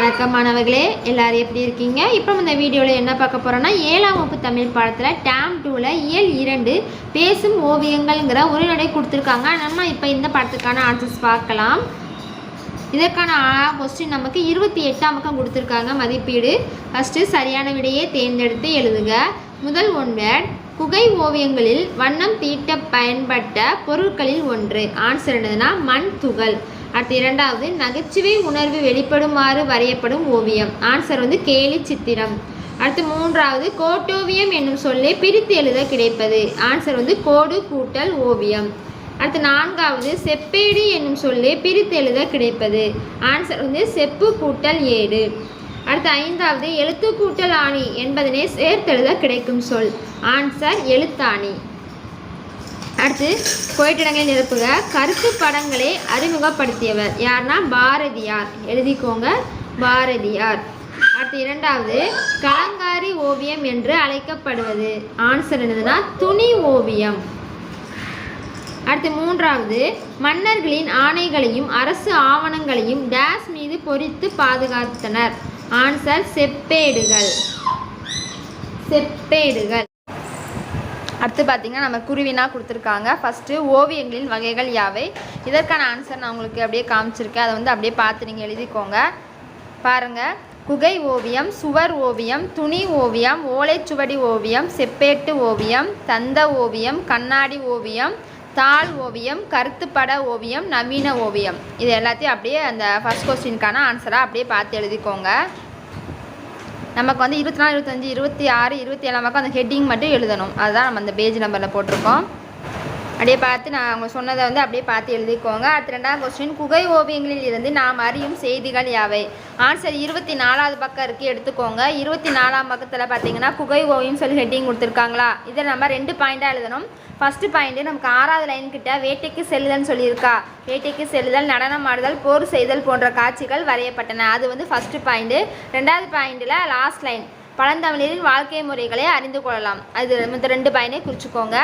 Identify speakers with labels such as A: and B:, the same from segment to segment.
A: வணக்கம் மாணவர்களே எல்லாரும் எப்படி இருக்கீங்க? இப்போ இந்த வீடியோவில் என்ன பார்க்க போகிறோன்னா ஏழாம் வகுப்பு தமிழ் பாடத்தில் டேம் டூவில் இயல் இரண்டு பேசும் ஓவியங்கள்ங்கிற ஒரு நடை கொடுத்துருக்காங்க. நம்ம இப்போ இந்த படத்துக்கான ஆன்சர்ஸ் பார்க்கலாம். இதற்கான கொஸ்டின் நமக்கு இருபத்தி எட்டாம் பக்கம் கொடுத்துருக்காங்க. மதிப்பீடு. ஃபஸ்ட்டு சரியான விடையை தேர்ந்தெடுத்து எழுதுக. முதல் ஒன் குகை ஓவியங்களில் வண்ணம் தீட்ட பயன்பட்ட பொருட்களில் ஒன்று. ஆன்சர் என்னதுன்னா மண் துகள். அடுத்து இரண்டாவது நகைச்சுவை உணர்வு வெளிப்படுமாறு வரையப்படும் ஓவியம். ஆன்சர் வந்து கேலி சித்திரம். அடுத்து மூன்றாவது கோட்டோவியம் என்னும் சொல்லை பிரித்து எழுத கிடைப்பது. ஆன்சர் வந்து கோடு கூட்டல் ஓவியம். அடுத்து நான்காவது செப்பேடு என்னும் சொல்லே பிரித்து எழுத கிடைப்பது. ஆன்சர் வந்து செப்பு கூட்டல் ஏடு. அடுத்து ஐந்தாவது எழுத்து கூட்டல் ஆணி என்பதனை சேர்த்தெழுத கிடைக்கும் சொல். ஆன்சர் எழுத்தாணி. அடுத்து கோயிட்டிடங்களை நிரப்புக கருத்து படங்களை அறிமுகப்படுத்தியவர் யார்னா பாரதியார். எழுதிக்கோங்க பாரதியார். அடுத்து இரண்டாவது கலங்காரி ஓவியம் என்று அழைக்கப்படுவது. ஆன்சர் என்னதுன்னா துணி ஓவியம். அடுத்து மூன்றாவது மன்னர்களின் ஆணைகளையும் அரசு ஆவணங்களையும் டேஸ் மீது பொறித்து பாதுகாத்தனர். ஆன்சர் செப்பேடுகள். செப்பேடுகள். அடுத்து பார்த்தீங்கன்னா நம்ம குருவினா கொடுத்துருக்காங்க. ஃபஸ்ட்டு ஓவியங்களின் வகைகள் யாவை? இதற்கான ஆன்சர் நான் உங்களுக்கு அப்படியே காமிச்சிருக்கேன். அதை வந்து அப்படியே பார்த்து நீங்கள் எழுதிக்கோங்க. பாருங்கள் குகை ஓவியம் சுவர் ஓவியம் துணி ஓவியம் ஓலைச்சுவடி ஓவியம் செப்பேட்டு ஓவியம் தந்த ஓவியம் கண்ணாடி ஓவியம் தாள் ஓவியம் கருத்துப்பட ஓவியம் நவீன ஓவியம். இது எல்லாத்தையும் அப்படியே அந்த ஃபஸ்ட் கொஸ்டினுக்கான ஆன்சராக அப்படியே பார்த்து எழுதிக்கோங்க. நமக்கு வந்து இருபத்தி நாலு இருபத்தஞ்சி இருபத்தி ஆறு இருபத்தி ஏழாம் பக்கம் அந்த ஹெட்டிங் மட்டும் எழுதணும். அதுதான் நம்ம அந்த பேஜ் நம்பரில் போட்டிருக்கோம். அப்படியே பார்த்து நான் அவங்க சொன்னதை வந்து அப்படியே பார்த்து எழுதிக்கோங்க. அடுத்த ரெண்டாவது கொஸ்டின் குகை ஓவியங்களில் இருந்து நாம் அறியும் செய்திகள் யாவை? ஆன்சர் இருபத்தி நாலாவது பக்கம் இருக்குது எடுத்துக்கோங்க. இருபத்தி நாலாம் பக்கத்தில் பார்த்தீங்கன்னா குகை ஓவியம் சொல்லி ஹெட்டிங் கொடுத்துருக்காங்களா? இதை நம்ம ரெண்டு பாயிண்ட்டாக எழுதணும். ஃபஸ்ட்டு பாயிண்ட்டு நமக்கு ஆறாவது லைன் கிட்ட வேட்டைக்கு செல்லுதல்னு சொல்லியிருக்கா? வேட்டைக்கு செல்லுதல் நடனம் ஆடுதல் போர் செய்தல் போன்ற காட்சிகள் வரையப்பட்டன. அது வந்து ஃபஸ்ட்டு பாயிண்ட்டு ரெண்டாவது பாயிண்டில் லாஸ்ட் லைன் பழந்தமிழரின் வாழ்க்கை முறைகளை அறிந்து கொள்ளலாம். அது மற்ற ரெண்டு பாயிண்டே குறிச்சிக்கோங்க.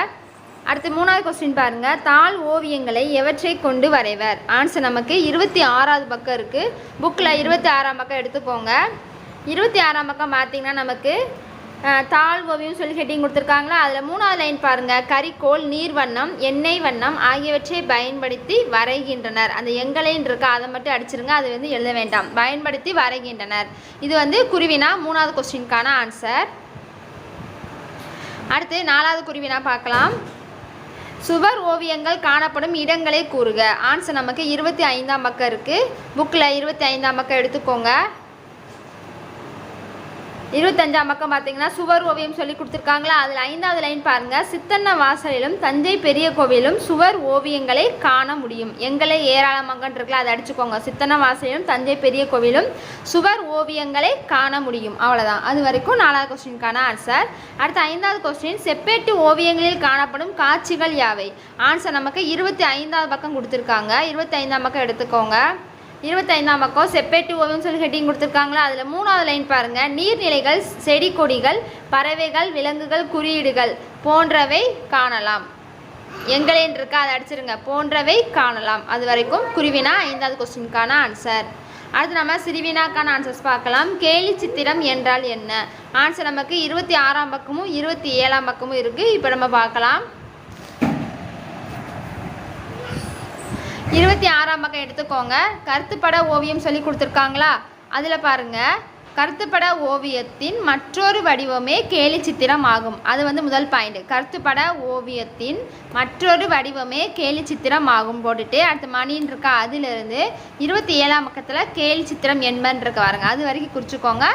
A: அடுத்து மூணாவது கொஸ்டின் பாருங்க. தாள் ஓவியங்களை எவற்றை கொண்டு வரைவர்? ஆன்சர் நமக்கு இருபத்தி ஆறாவது பக்கம் இருக்குது புக்கில் இருபத்தி ஆறாம் பக்கம் எடுத்துக்கோங்க இருபத்தி ஆறாம் பக்கம் பார்த்தீங்கன்னா நமக்கு தாள் ஓவியம் சொல்லி ஹெட்டிங் கொடுத்துருக்காங்களா? அதில் மூணாவது லைன் பாருங்கள் கறிக்கோள் நீர் வண்ணம் எண்ணெய் வண்ணம் ஆகியவற்றை பயன்படுத்தி வரைகின்றனர். அந்த எங்களைன்னு இருக்கா அதை மட்டும் அடிச்சிருங்க. அது வந்து எழுத வேண்டாம். பயன்படுத்தி வரைகின்றனர். இது வந்து குருவினா மூணாவது கொஸ்டினுக்கான ஆன்சர் அடுத்து நாலாவது குருவினா பார்க்கலாம். சுவர் ஓவியங்கள் காணப்படும் இடங்களை கூறுக. ஆன்சர் நமக்கு இருபத்தி ஐந்தாம் பக்கம் இருக்குது புக்கில் இருபத்தி ஐந்தாம் பக்கம் எடுத்துக்கோங்க. இருபத்தஞ்சாம் பக்கம் பார்த்தீங்கன்னா சுவர் ஓவியம் சொல்லி கொடுத்துருக்காங்களா? அதில் ஐந்தாவது லைன் பாருங்கள் சித்தன்ன வாசலிலும் தஞ்சை பெரிய கோவிலும் சுவர் ஓவியங்களை காண முடியும். எங்களை ஏராளமாகன்னு இருக்குல்ல அதை அடிச்சுக்கோங்க. சித்தன்ன வாசலிலும் தஞ்சை பெரிய கோவிலும் சுவர் ஓவியங்களை காண முடியும். அவ்வளோதான் அது வரைக்கும் நாலாவது கொஸ்டினுக்கான ஆன்சர் அடுத்து ஐந்தாவது கொஸ்டின் செப்பேட்டு ஓவியங்களில் காணப்படும் காட்சிகள் யாவை? ஆன்சர் நமக்கு இருபத்தி ஐந்தாவது பக்கம் கொடுத்துருக்காங்க. இருபத்தி ஐந்தாம் பக்கம் எடுத்துக்கோங்க. இருபத்தைந்தாம் பக்கம் செப்பேட்டு ஓவியம் சொல்லி ஹெட்டிங் கொடுத்துருக்காங்களா? அதில் மூணாவது லைன் பாருங்கள் நீர்நிலைகள் செடி கொடிகள் பறவைகள் விலங்குகள் குறியீடுகள் போன்றவை காணலாம். எங்களேன் இருக்கா? அதை அடிச்சிருங்க. போன்றவை காணலாம். அது வரைக்கும் குருவினா ஐந்தாவது கொஸ்டினுக்கான ஆன்சர் அடுத்து நம்ம சிறுவினாக்கான ஆன்சர்ஸ் பார்க்கலாம். கேலி சித்திரம் என்றால் என்ன? ஆன்சர் நமக்கு இருபத்தி ஆறாம் பக்கமும் இருபத்தி ஏழாம் பக்கமும் இருக்குது இப்போ நம்ம பார்க்கலாம். இருபத்தி ஆறாம் பக்கம் எடுத்துக்கோங்க. கருத்துப்பட ஓவியம் சொல்லி கொடுத்துருக்காங்களா? அதில் பாருங்கள் கருத்துப்பட ஓவியத்தின் மற்றொரு வடிவமே கேலி சித்திரம் ஆகும். அது வந்து முதல் பாயிண்ட் கருத்துப்பட ஓவியத்தின் மற்றொரு வடிவமே கேலி சித்திரம் ஆகும். போட்டுட்டு அடுத்து மணின்னு இருக்கா? அதிலிருந்து இருபத்தி ஏழாம் பக்கத்தில் கேலி சித்திரம் என்பன் இருக்கு பாருங்க. அது வரைக்கும் குறிச்சிக்கோங்க.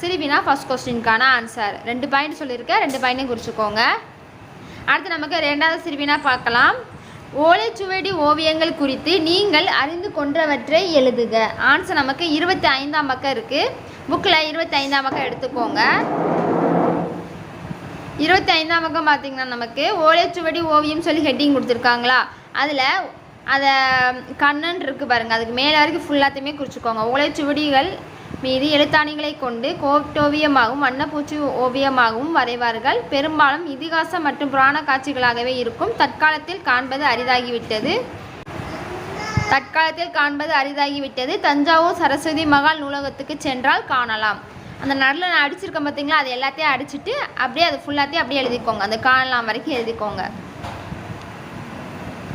A: சிறுவினா ஃபஸ்ட் கொஸ்டினுக்கான ஆன்சர் ரெண்டு பாயிண்ட் சொல்லியிருக்கேன் ரெண்டு பாயிண்ட்டையும் குறிச்சிக்கோங்க. அடுத்து நமக்கு ரெண்டாவது சிறுவினா பார்க்கலாம். ஓலைச்சுவடி ஓவியங்கள் குறித்து நீங்கள் அறிந்து கொண்டவற்றை எழுதுக. ஆன்சர் நமக்கு இருபத்தி ஐந்தாம் பக்கம் இருக்குது புக்கில் இருபத்தி ஐந்தாம் பக்கம் எடுத்துக்கோங்க. இருபத்தி ஐந்தாம் பக்கம் பார்த்தீங்கன்னா நமக்கு ஓலைச்சுவடி ஓவியம் சொல்லி ஹெட்டிங் கொடுத்துருக்காங்களா? அதில் அதை கண்ணன் இருக்குது பாருங்கள் அதுக்கு மேலே வரைக்கும் ஃபுல்லாத்தையுமே குறிச்சிக்கோங்க. ஓலைச்சுவடிகள் மீது எழுத்தாணிகளை கொண்டு கோட்டோவியமாகவும் வண்ணப்பூச்சி ஓவியமாகவும் வரைவார்கள். பெரும்பாலும் இதிகாசம் மற்றும் புராண காட்சிகளாகவே இருக்கும். தற்காலத்தில் காண்பது அரிதாகிவிட்டது. தற்காலத்தில் காண்பது அரிதாகிவிட்டது. தஞ்சாவூர் சரஸ்வதி மகால் நூலகத்துக்கு சென்றால் காணலாம். அந்த நடுவில் நான் அடிச்சிருக்கேன் பார்த்தீங்களா அது எல்லாத்தையும் அடிச்சிட்டு அப்படியே அது ஃபுல்லாத்தையும் அப்படியே எழுதிக்கோங்க. அந்த காணலாம் வரைக்கும் எழுதிக்கோங்க.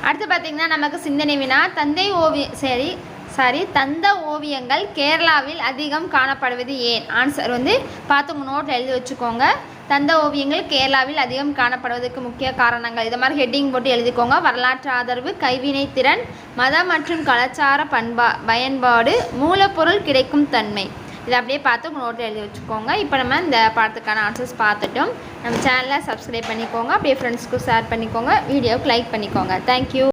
A: அடுத்து பார்த்தீங்கன்னா நமக்கு சிந்தனை வினா. தந்தை ஓவிய சரி சாரி தந்த ஓவியங்கள் கேரளாவில் அதிகம் காணப்படுவது ஏன்? ஆன்சர் வந்து பார்த்து உங்கள் நோட்டில் எழுதி வச்சுக்கோங்க. தந்த ஓவியங்கள் கேரளாவில் அதிகம் காணப்படுவதற்கு முக்கிய காரணங்கள். இது மாதிரி ஹெட்டிங் போட்டு எழுதிக்கோங்க. வரலாற்று ஆதரவு கைவினை திறன் மதம் மற்றும் கலாச்சார பண்பா பயன்பாடு மூலப்பொருள் கிடைக்கும் தன்மை. இதை அப்படியே பார்த்து உங்கள் நோட்டில் எழுதி வச்சுக்கோங்க. இப்போ நம்ம இந்த பாடத்துக்கான ஆன்சர்ஸ் பார்த்துட்டோம். நம்ம சேனலை சப்ஸ்கிரைப் பண்ணிக்கோங்க. அப்படியே ஃப்ரெண்ட்ஸ்க்கு ஷேர் பண்ணிக்கோங்க. வீடியோவுக்கு லைக் பண்ணிக்கோங்க. தேங்க்யூ